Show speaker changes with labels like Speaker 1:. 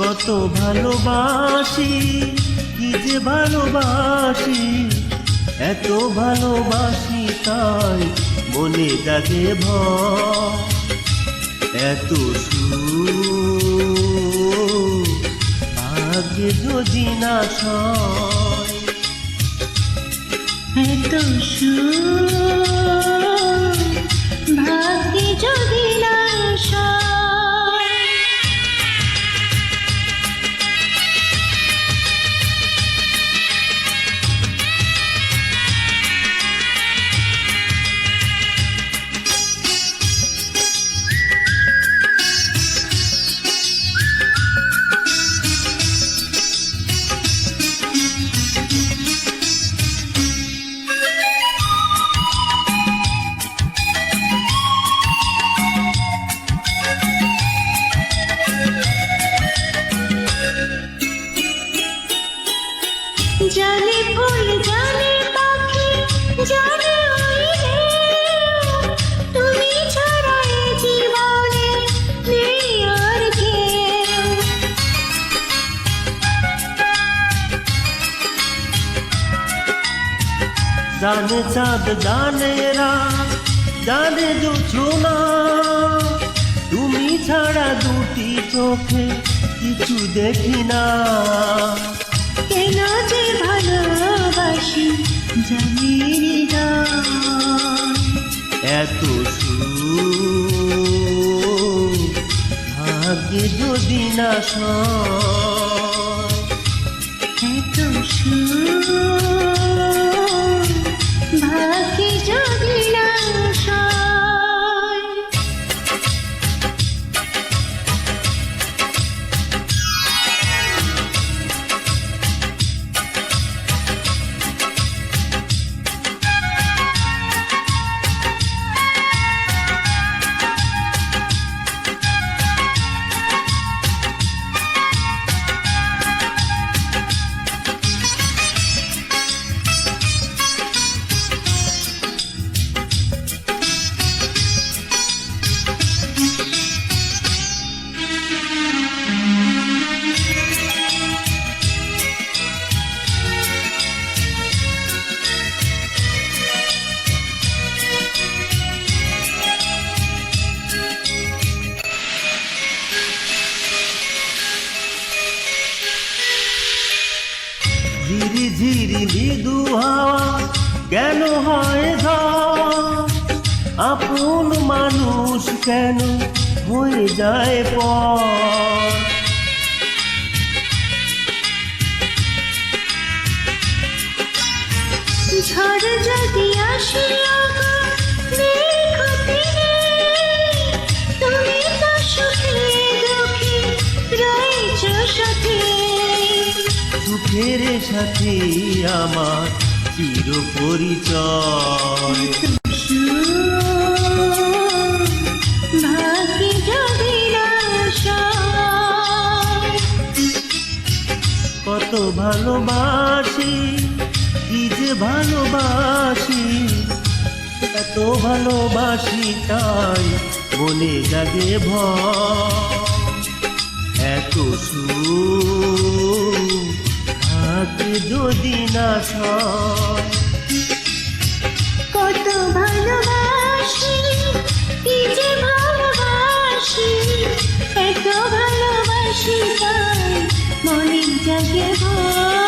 Speaker 1: কত ভালোবাসি, কি যে ভালোবাসি, এত ভালোবাসি তাই মনে জাগে ভয়। এত আগে যদি না সয়
Speaker 2: এত সুর, ভাগ্যে যদি না জানে ফুল জানে পাখি জানে তুমি ছাড়া
Speaker 1: তুমি ছাড়া দুটি চোখে কিছু দেখি না।
Speaker 2: কেন যে ভালোবাসি জানি না
Speaker 1: এত সুর ভাগ্যে যদি না সয়।
Speaker 2: এত সুর ভাগ্যে যদি
Speaker 1: ঝিরি ঝিরি মৃদু হাওয়া, কেন হয়? আপন মানুষ কেন হয়ে যায় পর
Speaker 2: ঝড় যদি আসে
Speaker 1: সুখের সাথে আমার চির পরিচয়। কত ভালোবাসি কি যে ভালোবাসি এত ভালোবাসি তাই মনে জাগে ভয় এত সুর যদি না
Speaker 2: কত ভালোবাসি কি যে ভালোবাসি এত ভালোবাসি তাই মনে জাগে ভয়।